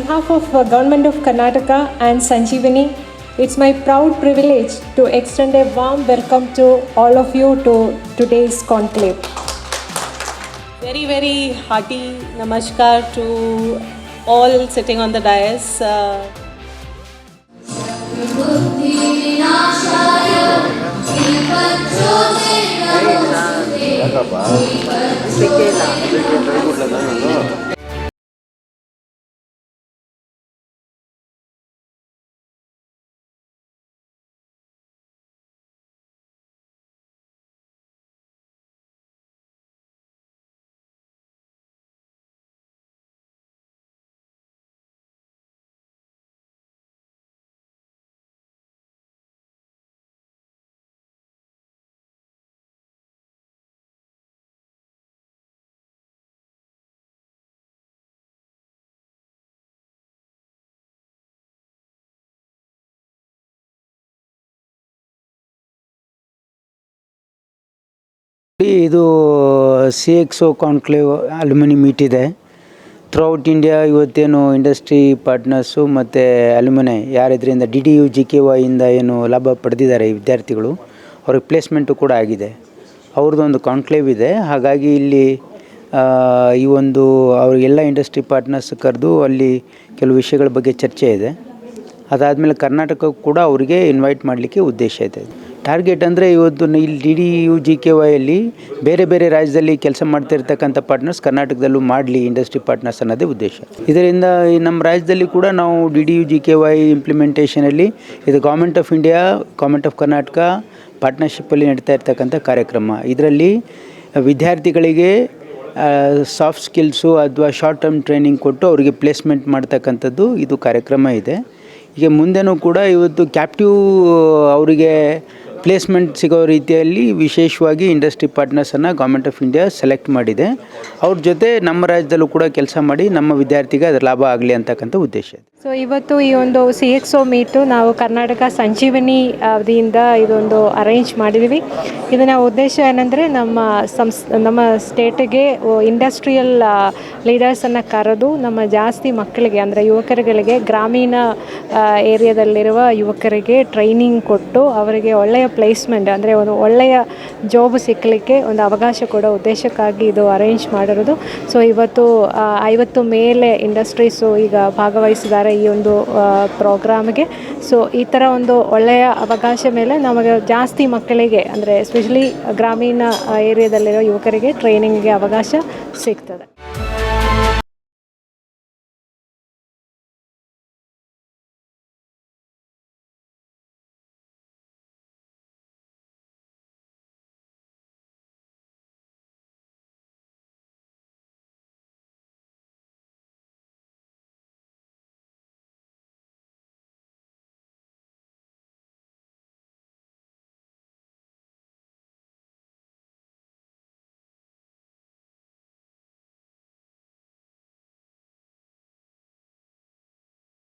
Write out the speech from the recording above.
behalf of the Government of Karnataka and Sanjeevani, it's my proud privilege to extend a warm welcome to all of you to today's conclave. Very, very hearty namaskar to all sitting on the dais. Uh, ಇದು C X O conclave alumni meet ಇದೆ. Throughout India ಇವತ್ತೇನು industry partners ಮತ್ತು alumni ಯಾರಿದ್ರಿಂದ D D U G K ವೈಯಿಂದ ಏನು ಲಾಭ ಪಡೆದಿದ್ದಾರೆ ಈ ವಿದ್ಯಾರ್ಥಿಗಳು, ಅವ್ರಿಗೆ ಪ್ಲೇಸ್ಮೆಂಟು ಕೂಡ ಆಗಿದೆ. ಅವ್ರದ್ದೊಂದು ಕಾನ್ಕ್ಲೇವ್ ಇದೆ. ಹಾಗಾಗಿ ಇಲ್ಲಿ ಈ ಒಂದು ಅವ್ರಿಗೆಲ್ಲ ಇಂಡಸ್ಟ್ರಿ ಪಾರ್ಟ್ನರ್ಸ್ ಕರೆದು ಅಲ್ಲಿ ಕೆಲವು ವಿಷಯಗಳ ಬಗ್ಗೆ ಚರ್ಚೆ ಇದೆ. ಅದಾದಮೇಲೆ ಕರ್ನಾಟಕಕ್ಕೂ ಕೂಡ ಅವರಿಗೆ ಇನ್ವೈಟ್ ಮಾಡಲಿಕ್ಕೆ ಉದ್ದೇಶ ಇದೆ. ಟಾರ್ಗೆಟ್ ಅಂದರೆ ಇವತ್ತು ಇಲ್ಲಿ D D U G K ವೈಯಲ್ಲಿ ಬೇರೆ ಬೇರೆ ರಾಜ್ಯದಲ್ಲಿ ಕೆಲಸ ಮಾಡ್ತಿರ್ತಕ್ಕಂಥ ಪಾರ್ಟ್ನರ್ಸ್ ಕರ್ನಾಟಕದಲ್ಲೂ ಮಾಡಲಿ ಇಂಡಸ್ಟ್ರಿ ಪಾರ್ಟ್ನರ್ಸ್ ಅನ್ನೋದೇ ಉದ್ದೇಶ. ಇದರಿಂದ ನಮ್ಮ ರಾಜ್ಯದಲ್ಲಿ ಕೂಡ ನಾವು D D U G K Y ಇಂಪ್ಲಿಮೆಂಟೇಷನಲ್ಲಿ ಇದು government of India government of Karnataka ಪಾರ್ಟ್ನರ್ಶಿಪ್ಪಲ್ಲಿ ನಡೀತಾ ಇರ್ತಕ್ಕಂಥ ಕಾರ್ಯಕ್ರಮ. ಇದರಲ್ಲಿ ವಿದ್ಯಾರ್ಥಿಗಳಿಗೆ ಸಾಫ್ಟ್ ಸ್ಕಿಲ್ಸು ಅಥವಾ ಶಾರ್ಟ್ ಟರ್ಮ್ ಟ್ರೈನಿಂಗ್ ಕೊಟ್ಟು ಅವರಿಗೆ ಪ್ಲೇಸ್ಮೆಂಟ್ ಮಾಡ್ತಕ್ಕಂಥದ್ದು ಇದು ಕಾರ್ಯಕ್ರಮ ಇದೆ. ಈಗ ಮುಂದೆನೂ ಕೂಡ ಇವತ್ತು ಕ್ಯಾಪ್ಟಿವ್ ಅವರಿಗೆ ಪ್ಲೇಸ್ಮೆಂಟ್ ಸಿಗೋ ರೀತಿಯಲ್ಲಿ ವಿಶೇಷವಾಗಿ ಇಂಡಸ್ಟ್ರಿ ಪಾರ್ಟ್ನರ್ಸನ್ನು ಗೌರ್ಮೆಂಟ್ ಆಫ್ ಇಂಡಿಯಾ ಸೆಲೆಕ್ಟ್ ಮಾಡಿದೆ. ಅವ್ರ ಜೊತೆ ನಮ್ಮ ರಾಜ್ಯದಲ್ಲೂ ಕೂಡ ಕೆಲಸ ಮಾಡಿ ನಮ್ಮ ವಿದ್ಯಾರ್ಥಿಗೆ ಅದರ ಲಾಭ ಆಗಲಿ ಅಂತಕ್ಕಂಥ ಉದ್ದೇಶ ಇದೆ. ಸೊ ಇವತ್ತು ಈ ಒಂದು ಸಿ ಎಕ್ಸ್ ಮೀಟು ನಾವು ಕರ್ನಾಟಕ ಸಂಜೀವಿನಿ ಅವಧಿಯಿಂದ ಇದೊಂದು ಅರೇಂಜ್ ಮಾಡಿದ್ದೀವಿ ಇದನ್ನ ಉದ್ದೇಶ ಏನಂದರೆ ನಮ್ಮ ಸಂಸ್, ನಮ್ಮ ಸ್ಟೇಟಿಗೆ ಇಂಡಸ್ಟ್ರಿಯಲ್ ಲೀಡರ್ಸನ್ನು ಕರೆದು ನಮ್ಮ ಜಾಸ್ತಿ ಮಕ್ಕಳಿಗೆ ಅಂದರೆ ಯುವಕರುಗಳಿಗೆ ಗ್ರಾಮೀಣ ಏರಿಯಾದಲ್ಲಿರುವ ಯುವಕರಿಗೆ ಟ್ರೈನಿಂಗ್ ಕೊಟ್ಟು ಅವರಿಗೆ ಒಳ್ಳೆಯ ಪ್ಲೇಸ್ಮೆಂಟ್ ಅಂದರೆ ಒಂದು ಒಳ್ಳೆಯ ಜಾಬ್ ಸಿಕ್ಕಲಿಕ್ಕೆ ಒಂದು ಅವಕಾಶ ಕೊಡೋ ಉದ್ದೇಶಕ್ಕಾಗಿ ಇದು ಅರೇಂಜ್ ಮಾಡಿರೋದು. ಸೊ ಇವತ್ತು ಐವತ್ತು ಮೇಲೆ ಇಂಡಸ್ಟ್ರೀಸು ಈಗ ಭಾಗವಹಿಸಿದ್ದಾರೆ ಈ ಒಂದು ಪ್ರೋಗ್ರಾಮ್ಗೆ ಸೊ ಈ ಥರ ಒಂದು ಒಳ್ಳೆಯ ಅವಕಾಶ ಮೇಲೆ ನಮಗೆ ಜಾಸ್ತಿ ಮಕ್ಕಳಿಗೆ, ಅಂದರೆ ಎಸ್ಪೆಷಲಿ ಗ್ರಾಮೀಣ ಏರಿಯಾದಲ್ಲಿರೋ ಯುವಕರಿಗೆ ಟ್ರೈನಿಂಗ್ಗೆ ಅವಕಾಶ ಸಿಗ್ತದೆ.